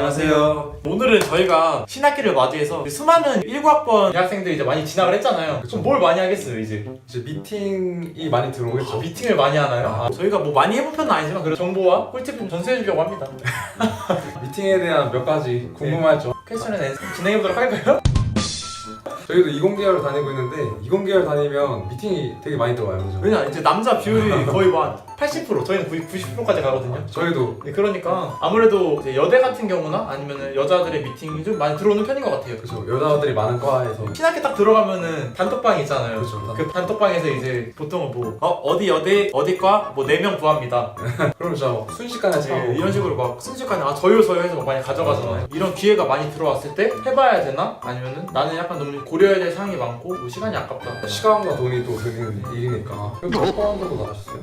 안녕하세요. 오늘은 저희가 신학기를 맞이해서 수많은 19학번 대학생들이 이제 많이 진학을 했잖아요. 그럼 뭘 많이 하겠어요, 이제? 이제 미팅이 많이 들어오겠죠. 아, 미팅을 많이 하나요? 아. 아, 저희가 뭐 많이 해본 편은 아니지만 그래도 정보와 꿀팁 좀 전수해주려고 합니다. 미팅에 대한 몇 가지 궁금할 점. 퀘스천에 진행해보도록 할까요? 저희도 이공계열 다니고 있는데 이공계열 다니면 미팅이 되게 많이 들어와요. 그죠? 왜냐 이제 남자 비율이 거의 뭐 80% 저희는 90, 90%까지 가거든요. 저희도 네, 그러니까 아무래도 이제 여대 같은 경우나 아니면 여자들의 미팅이 좀 많이 들어오는 편인 것 같아요. 그죠 여자들이 많은 과에서 신학기 딱 들어가면은 단톡방이 있잖아요. 그죠. 그 단톡방에서 이제 보통은 뭐 어, 어디 여대 어디과 뭐 4명 구합니다. 그럼 진짜 막 순식간에 네, 이런 식으로 막 순식간에 아 저요 저요 해서 막 많이 가져가잖아요. 이런 기회가 많이 들어왔을 때 해봐야 되나? 아니면은 나는 약간 너무 고려해야 될 사항이 많고 뭐 시간이 아깝다. 시간과 돈이 또 드는 일이니까. 그럼 몇 번 정도 나가셨어요?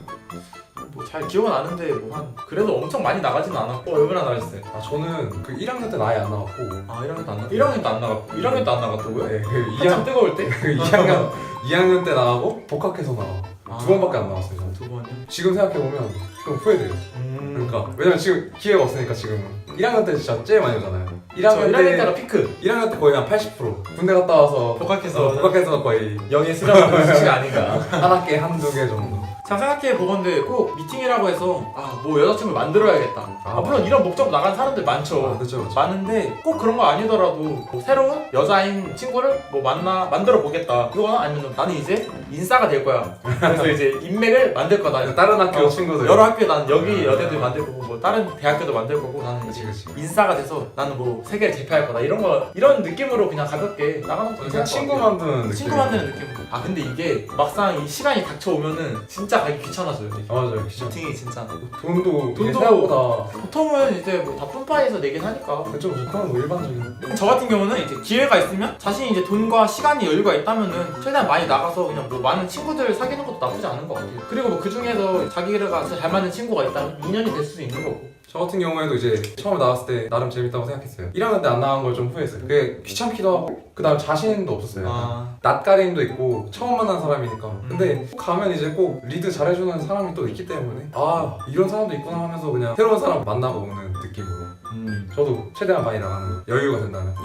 뭐 잘 기억은 나는데 뭐 한 그래도 엄청 많이 나가지는 않았고 어, 얼마나 나갔어요? 아 저는 그 1학년 때는 아예 안 나갔고 아 1학년도 안 나. 1학년도 안 나갔고 1학년도 안 나갔다고요? 네, 그 한참 2학, 뜨거울 때? 그 2학년 2학년 때 나가고 복학해서 나와. 아. 두 번밖에 안 나왔어요. 저는. 두 번이요? 지금 생각해 보면 좀 후회돼요. 음. 그러니까 왜냐면 지금 기회가 없으니까 지금은 1학년 때 진짜 제일 많이 오잖아요. 저 1학년 1학년 때 때가 피크. 1학년 때 거의 한 80% 군대 갔다 와서 복학해서 어, 복학해서 거의 영예 수련하는 수치가 아닌가. 한 학기에 한두 개 정도. 자 생각해 보건데 꼭 미팅이라고 해서 아 뭐 여자친구 만들어야겠다. 아, 아, 물론 이런 목적 나간 사람들 많죠. 아, 그렇죠. 그렇죠. 많은데 꼭 그런 거 아니더라도 뭐 새로운 여자인 친구를 뭐 만나 만들어 보겠다. 그거나 아니면 나는 이제 인싸가 될 거야. 그래서 이제 인맥을 만들 거다. 다른 학교 어, 친구들 여러 학교에 나는 여기 음. 여대도 만들 거고 뭐 다른 대학교도 만들 거고 나는 그치 이제 그치. 인싸가 돼서 나는 뭐 세계를 제패할 거다 이런 거 이런 느낌으로 그냥 가볍게 나가는 거 그냥 친구. 만드는 느낌. 친구 만드는 느낌. 아 근데 이게 막상 이 시간이 닥쳐오면은 진짜 가기 귀찮아져요. 아, 맞아요. 진짜 미팅이 진짜. 돈도 돈도 생각보다 보통은 이제 뭐다 푼파에서 내긴 하니까. 그쪽 보통은 뭐 일반적인. 저 같은 경우는 이제 기회가 있으면 자신이 이제 돈과 시간이 여유가 있다면은 최대한 많이 나가서 그냥 뭐 많은 친구들 사귀는 것도 나쁘지 않은 것 같아요. 그리고 뭐 그 중에서 자기가 진짜 잘 맞는 친구가 있다면 인연이 될 수도 있는 거고. 저 같은 경우에도 이제 처음에 나왔을 때 나름 재밌다고 생각했어요. 1학년 때 안 나간 걸좀 후회했어요. 그게 귀찮기도 하고 그다음 자신도 없었어요. 아, 낯가림도 있고 처음 만난 사람이니까 음. 근데 가면 이제 꼭 리드 잘해주는 사람이 또 있기 때문에 아 이런 사람도 있구나 하면서 그냥 새로운 사람 만나보는 느낌으로 음. 저도 최대한 많이 나가는 거 여유가 된다면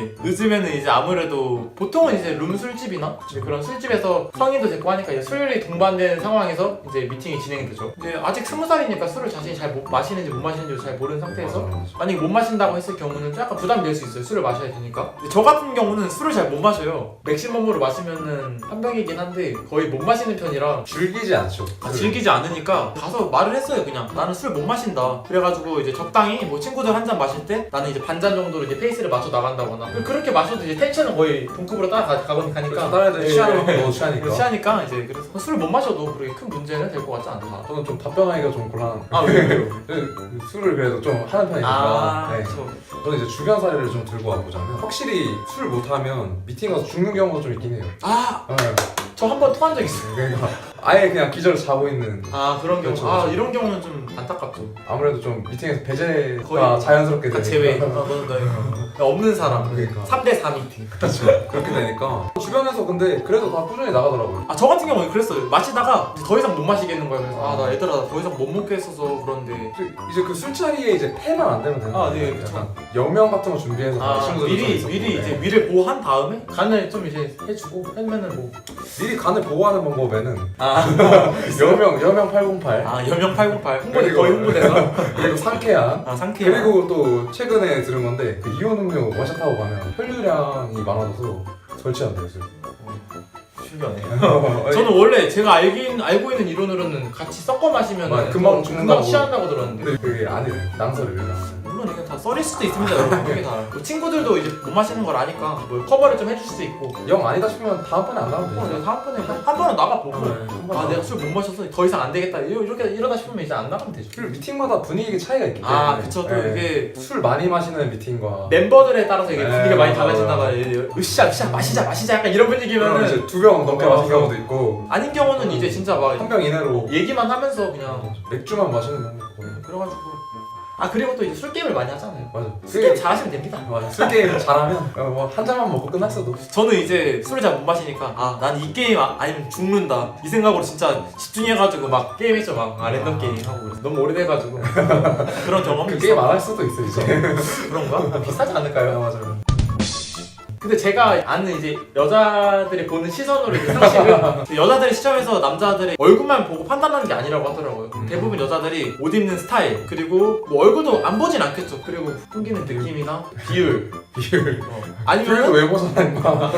네, 늦으면은 이제 아무래도 보통은 이제 룸 술집이나 이제 그런 술집에서 성인도 됐고 하니까 이제 술이 동반된 상황에서 이제 미팅이 진행이 되죠. 이제 아직 스무 살이니까 술을 자신이 잘 못 마시는지 못 마시는지 잘 모르는 상태에서. 만약에 못 마신다고 했을 경우는 약간 부담이 될수 있어요. 술을 마셔야 되니까. 근데 저 같은 경우는 술을 잘 못 마셔요. 맥시멈으로 마시면은 한 병이긴 한데 거의 못 마시는 편이라 즐기지 않죠 아, 즐기지 않으니까 가서 말을 했어요 그냥 나는 술 못 마신다 그래가지고 이제 적당히 뭐 친구들 한 잔 마실 때 나는 이제 반 잔 정도로 이제 페이스를 맞춰 나간다거나 그렇게 마셔도 이제 텐션은 거의 동급으로 따라가 그러니까. 다른 애들 예, 취하는 예. 만큼 너도 취하니까. 취하니까 이제 그래서 술을 못 마셔도 그렇게 큰 문제는 될 것 같지 않다. 저는 좀 답변하기가 좀 곤란한 아 왜요? 그 술을 그래도 좀 하는 편이니까. 아 네. 그쵸. 저는 이제 주변 사례를 좀 들고 와보자면 확실히 술 못하면 미팅 가서 죽는 경우가 좀 있긴 해요. 아저 네. 한번 토한 적 있어요. 그러니까 아예 그냥 기절 자고 있는 아 그런 경우 그렇죠, 아 그렇죠. 이런 경우는 좀 안타깝죠 아무래도 좀 미팅에서 배제가 거의 자연스럽게 다 되니까 제외 아, 너는 너 없는 사람 그러니까. 3대 4 미팅 그렇죠. 그렇게 되니까 주변에서 근데 그래도 다 꾸준히 나가더라고요. 아 저 같은 경우는 그랬어요 마시다가 이제 더 이상 못 마시겠는 거예요 그래서 아 나 얘들아 나 더 이상 못 먹겠어서 그런데 이제- 이제 그 술자리에 이제 패만 안 되면 되는 아, 거예요. 네, 그쵸. 약간 여명 같은 거 준비해서 아 친구들도 좀 미리 있었고, 미리 네. 이제 위를 보호한 다음에 간을 좀 이제 해주고 하면은 뭐 미리 간을 보호하는 방법에는 아, 여명 여명 808 아 여명 808 홍보대 그리고- 거의 홍보대사 그리고 상쾌한 아 상쾌 그리고 또 최근에 들은 건데 그 이온 음료 원샷하고 가면 혈류량이 많아져서 절취 안 돼요. 술. 신기하네 아니, 저는 원래 제가 알긴 알고 있는 이론으로는 같이 섞어 마시면 맞아, 금방 금방 죽는다고. 취한다고 들었는데 근데 그게 아니래. 낭설을 낭설. 물론 이게 다 썰일 수도 있습니다 여러분. 그게 다. 뭐 친구들도 이제 못 마시는 걸 아니까 뭐 커버를 좀 해줄 수도 있고. 영 아니다 싶으면 다음번에 안 나오면 어, 돼. 내가 다음번에 한, 한 번은 나가보고. 네, 한번 아. 내가 술 못 마셔서 더 이상 안 되겠다. 이러- 이렇게 이러다 싶으면 이제 안 나가면 되죠. 그리고 미팅마다 분위기 차이가 있기 때문에. 아 그쵸. 또 네. 이게 술 많이 마시는 미팅과. 멤버들에 따라서 이게 네, 분위기가 많이 맞아, 달라진다가 으쌰 으쌰 마시자 마시자 약간 이런 그러면 분위기면은 이제 두병 넘게 어, 마신 어. 경우도 있고. 아닌 경우는 이제 진짜 막 한 병 이내로. 얘기만 하면서 그냥 맥주만 마시는 경우도 있고. 그래가지고 아 그리고 또 이제 술 게임을 많이 하잖아요. 맞아. 술 게임 그 잘하시면 됩니다. 맞아. 술 게임 잘하면 어, 뭐한 잔만 먹고 끝났어도 저는 이제 술을 잘 못 마시니까 아 난 이 게임 아, 아니면 죽는다 이 생각으로 진짜 집중해가지고 막 게임했죠 막 아, 랜덤 게임 하고 그래서 너무 오래돼가지고 그런 경험이 그 있어 게임 안 할 수도 있어 이제. 그런가? 비슷하지 않을까요? 맞아요. 근데 제가 아는 이제 여자들이 보는 시선으로 이제 상식은 여자들의 시점에서 남자들의 얼굴만 보고 판단하는 게 아니라고 하더라고요. 음. 대부분 여자들이 옷 입는 스타일 그리고 뭐 얼굴도 안 보진 않겠죠. 그리고 풍기는 느낌이나 비율 비율. 어. 비율도 아니면 왜 벗어나는 거야?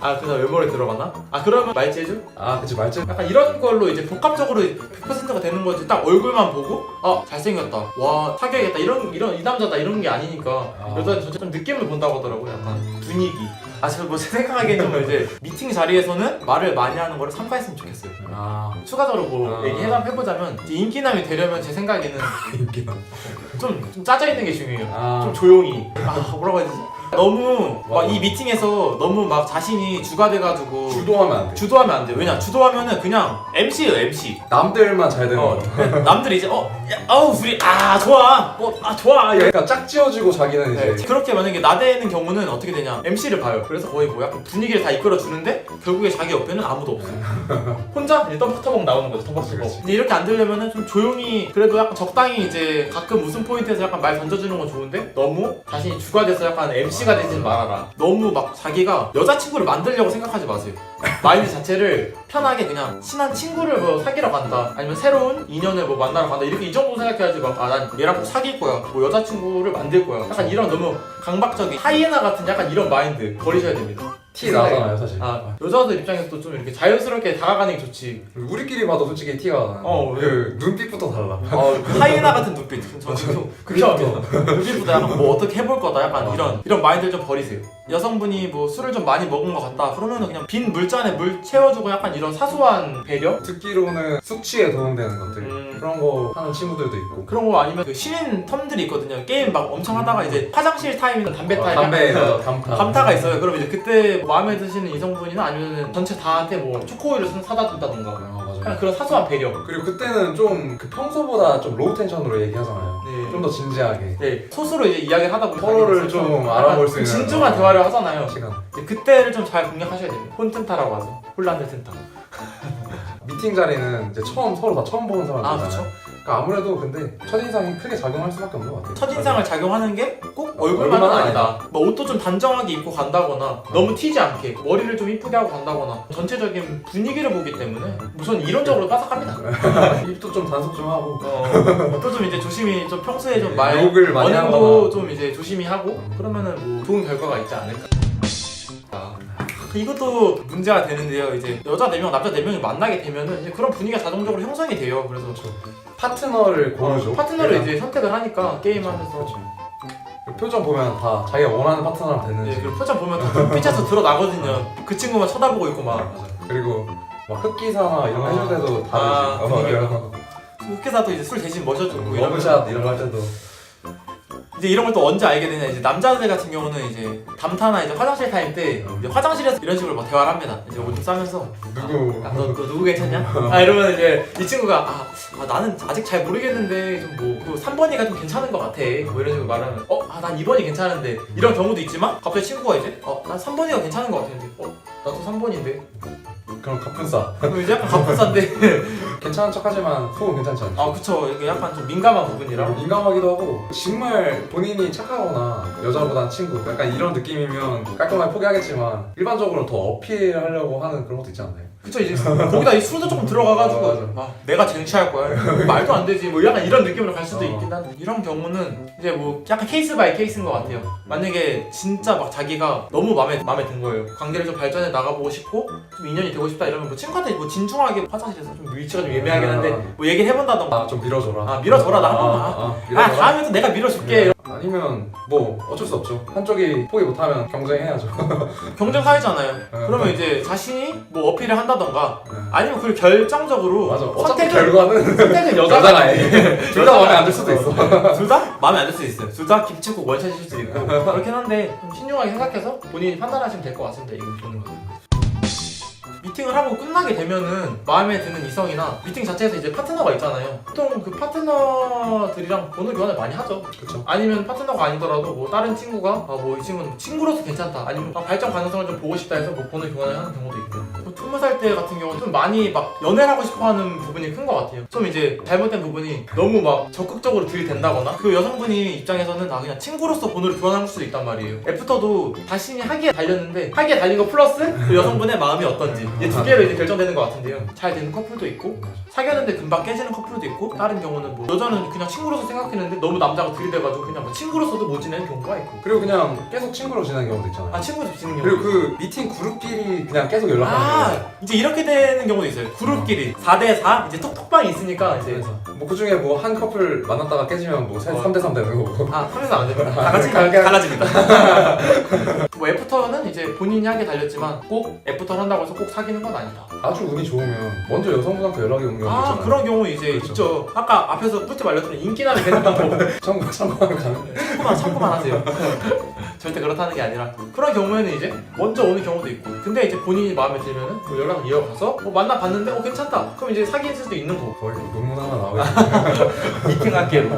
아 그래서 외모에 들어가나? 아 그러면 말재주? 아 그치 말지. 약간 이런 걸로 이제 복합적으로 100%가 되는 거지 딱 얼굴만 보고 아 잘생겼다 와 사귀어야겠다 이런 이런 이 남자다 이런 게 아니니까 아. 여자는 전체 좀 느낌을 본다고 하더라고요 약간 분위기. 아저뭐 생각하기에는 이제 미팅 자리에서는 말을 많이 하는 거를 삼가했으면 좋겠어요. 아. 추가적으로 뭐 아. 얘기 해보자면 이제 인기남이 되려면 제 생각에는 인기나. 좀, 좀 짜져 있는 게 중요해요. 아. 좀 조용히. 아 뭐라고 해야 되지 너무 막 와. 이 미팅에서 너무 막 자신이 주가 돼가지고 주도하면 안 돼. 주도하면 안 돼. 왜냐? 주도하면은 그냥 MC예요, MC. 남들만 잘 되는 어, 거. 남들이 이제 어, 야, 아우 둘이 아 좋아, 어 아 좋아. 이래. 그러니까 짝 지어주고 자기는 네, 이제 그렇게 만약에 나대는 경우는 어떻게 되냐? MC를 봐요. 그래서 거의 뭐 약간 분위기를 다 이끌어 주는데 결국에 자기 옆에는 아무도 없어. 혼자 이제 떡터벅 나오는 거죠. 그렇지. 떡벅터벅. 이제 이렇게 안 되려면은 좀 조용히 그래도 약간 적당히 이제 가끔 무슨 포인트에서 약간 말 던져주는 건 좋은데 너무 자신이 주가 돼서 약간 MC 가 되지는 말아라. 너무 막 자기가 여자친구를 만들려고 생각하지 마세요. 마인드 자체를 편하게 그냥 친한 친구를 뭐 사귀러 간다 아니면 새로운 인연을 뭐 만나러 간다 이렇게 이 정도 생각해야지 막 아 난 얘랑 꼭 사귈 거야 뭐 여자친구를 만들 거야 약간 이런 너무 강박적인 하이에나 같은 약간 이런 마인드 버리셔야 됩니다 티 나잖아요 사실. 아 여자들 입장에서도 좀 이렇게 자연스럽게 다가가는 게 좋지. 우리끼리 봐도 솔직히 티가 나. 어, 그 눈빛부터 달라. 어, 하이에나 같은 눈빛. 저 지금 극혐이야 눈빛보다 약간 뭐 어떻게 해볼 거다? 약간 어. 이런 이런 마인드를 좀 버리세요. 여성분이 뭐 술을 좀 많이 먹은 것 같다. 그러면은 그냥 빈 물잔에 물 채워주고 약간 이런 사소한 배려? 듣기로는 숙취에 도움되는 것들. 음. 그런 거 하는 친구들도 있고. 그런 거 아니면 그 신인 텀들이 있거든요. 게임 막 엄청 하다가 이제 화장실 타임이나 담배 어, 타임 담배 맞아, 담타. 담타가 있어요. 그럼 이제 그때 마음에 드시는 이성분이나 아니면 전체 다한테 뭐 초코우유를 사다 준다던가 아 맞아. 그냥 그런 사소한 배려. 그리고 그때는 좀 그 평소보다 좀 로우 텐션으로 얘기하잖아요. 네. 좀 더 진지하게. 네, 소수로 이제 이야기를 하다 보면 서로를 좀 알아볼 수 있는 진중한 대화를 하잖아요. 시간. 이제 그때를 좀 잘 공략하셔야 됩니다. 폰튼타라고 하죠. 폴란드 튼타. 미팅 자리는 이제 처음 서로 다 처음 보는 아, 사람들잖아요. 그렇죠. 그러니까 아무래도 근데 첫인상이 크게 작용할 수밖에 없는 것 같아요. 첫인상을 작용하는 게 꼭 얼굴만은 얼굴만은 아니다. 뭐 옷도 좀 단정하게 입고 간다거나 너무 튀지 않게 머리를 좀 이쁘게 하고 간다거나 전체적인 분위기를 보기 때문에 우선 이론적으로 빠삭합니다. 입도 좀 단속 좀 하고. 어, 또좀 이제 조심히 좀 평소에 좀 말 욕을 많이 언행도 하거나. 좀 이제 조심히 하고 음. 그러면은 뭐 좋은 결과가 있지 않을까. 아, 이것도 문제가 되는데요. 이제 여자 4명, 남자 4명이 만나게 되면은 이제 그런 분위기가 자동적으로 형성이 돼요. 그래서 파트너를 고르죠. 어, 파트너를 얘가. 이제 선택을 하니까 게임하면서 그렇죠. 그 표정 보면 다 자기가 원하는 파트너랑 됐는지. 예, 그리고 표정 보면 또 눈빛에서 드러나거든요. 그 친구만 쳐다보고 있고 막. 맞아. 그리고 막 흑기사나 이런 거 아. 해줄 때도 다르지. 아, 어, 분위기가. 어, 웃기사도 이제 술 대신 머셔주고 이러면 러브샷 이런 거 할 때도. 이제 이런 걸 또 언제 알게 되냐 이제 남자들 같은 경우는 이제 담타나 이제 화장실 타임 때 이제 화장실에서 이런 식으로 막 대화를 합니다. 이제 오줌 싸면서 누구. 야, 너, 너 누구 괜찮냐? 아 이러면 이제 이 친구가 아, 아, 나는 아직 잘 모르겠는데 좀뭐 3번이가 좀 괜찮은 것 같아 뭐 이런 식으로 말하면 어아난 2번이 괜찮은데 이런 경우도 있지만 갑자기 친구가 이제 어난 3번이가 괜찮은 것 같은데 어 나도 3번인데 그럼 갑분싸. 그럼 이제 약간 갑분싼데 괜찮은 척하지만 속은 괜찮지 않죠. 아 그쵸 이게 약간 좀 민감한 부분이라 민감하기도 하고 정말 본인이 착하거나 여자보단 친구 약간 이런 느낌이면 깔끔하게 포기하겠지만 일반적으로 더 어필하려고 하는 그런 것도 있지 않나요? 그쵸 이제 거기다 이 술도 조금 들어가가지고 어, 맞아. 아 내가 쟁취할 거야 말도 안 되지 뭐 약간 이런 느낌으로 갈 수도 어. 있긴 한데 이런 경우는 이제 뭐 약간 케이스 바이 케이스인 것 같아요 만약에 진짜 막 자기가 너무 마음에 마음에 든 거예요 관계를 좀 발전해 나가보고 싶고 좀 인연이 되고 싶다 이러면 뭐 친구한테 뭐 진중하게 화장실에서 좀 위치가 좀 예매하긴 한데 뭐 얘기를 해본다던가 아 좀 밀어줘라. 아, 밀어줘라, 나 한 번만. 아, 아, 아. 다음에도 내가 밀어줄게 아니면 뭐 어쩔 수 없죠. 한쪽이 포기 못하면 경쟁해야죠. 경쟁 사회잖아요 네. 그러면 이제 자신이 뭐 어필을 한다던가 네. 아니면 그걸 결정적으로 맞아. 어차피 선택을 결과는 선택은 여자가 여자가 해. 둘 다 마음에 안 들 수도 있어. 둘 다 마음에 안 들 수도 있어요. 둘 다 김치국 원샷일 수도 있고 그렇긴 한데 좀 신중하게 생각해서 본인이 판단하시면 될 것 같습니다. 이거 보는 거. 미팅을 하고 끝나게 되면은 마음에 드는 이성이나 미팅 자체에서 이제 파트너가 있잖아요. 보통 그 파트너들이랑 번호 교환을 많이 하죠. 그쵸. 아니면 파트너가 아니더라도 뭐 다른 친구가 아 뭐 이 친구는 친구로서 괜찮다 아니면 아, 발전 가능성을 좀 보고 싶다 해서 뭐 번호 교환을 하는 경우도 있고 뭐 스무 살 때 같은 경우는 좀 많이 막 연애를 하고 싶어 하는 부분이 큰 것 같아요 좀 이제 잘못된 부분이 너무 막 적극적으로 들이댄다거나 그 여성분이 입장에서는 나 그냥 친구로서 번호를 교환할 수도 있단 말이에요 애프터도 자신이 하기에 달렸는데 하기에 달린 거 플러스 그 여성분의 마음이 어떤지 이두 개로 이제 결정되는 것 같은데요 잘 되는 커플도 있고 사귀었는데 금방 깨지는 커플도 있고 다른 경우는 뭐 여자는 그냥 친구로서 생각했는데 너무 남자가 들이대가지고 그냥 뭐 친구로서도 못 지내는 경우가 있고 그리고 그냥 계속 친구로 지내는 경우도 있잖아요. 아 친구로서 지내는 경우 그리고 그 미팅 그룹끼리 그냥 계속 연락하는 아. 이제 이렇게 되는 경우도 있어요 그룹끼리 4대 4 이제 톡톡방이 있으니까 이제 그래서 뭐그 중에 뭐 한 커플 만났다가 깨지면 뭐 어. 3대 3 되는 거고. 아, 하면서 안 됩니다. 다 같이 가- 가- 갈라집니다. 뭐 애프터는 이제 본인이 하게 달렸지만 꼭 애프터를 한다고 해서 꼭 사귀는 건 아니다. 아주 운이 좋으면 먼저 여성분한테 연락이 오는 경우도 아. 그런 경우 이제 그렇죠. 있죠. 아까 앞에서 꿀팁 알려드린 인기남이 되는 방법. 참고 참고하면 가능. 참고만, 참고만 하세요. 절대 그렇다는 게 아니라. 그런 경우에는 이제 먼저 오는 경우도 있고. 근데 이제 본인이 마음에 들면은 뭐 연락을 이어가서 뭐 만나 봤는데 어, 괜찮다. 그럼 이제 사귈 수도 있는 거고. 거의 논문 하나 나오고 미팅 학계로.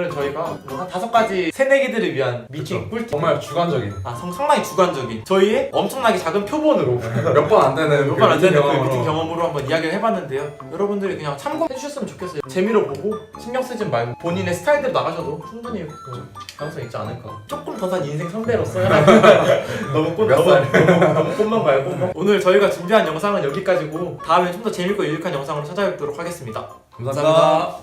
오늘 저희가 뭐한 다섯 가지 새내기들을 위한 미팅. 꿀팁. 정말 주관적인 아, 성- 상당히 주관적인 저희의 엄청나게 작은 표본으로 몇 번 안 되는 몇 번 안 되는 그. 미팅 경험으로 한번 이야기를 해봤는데요. 여러분들이 그냥 참고해 주셨으면 좋겠어요. 재미로 보고 신경 쓰지 말고 본인의 스타일대로 나가셔도 충분히 그 가능성 있지 않을까. 조금 더 산 인생 선배로서 너무 꽃 몇 너무, 살? 너무, 너무 꽃만 말고 오늘 저희가 준비한 영상은 여기까지고 다음에 좀 더 재밌고 유익한 영상으로 찾아뵙도록 하겠습니다. 감사합니다.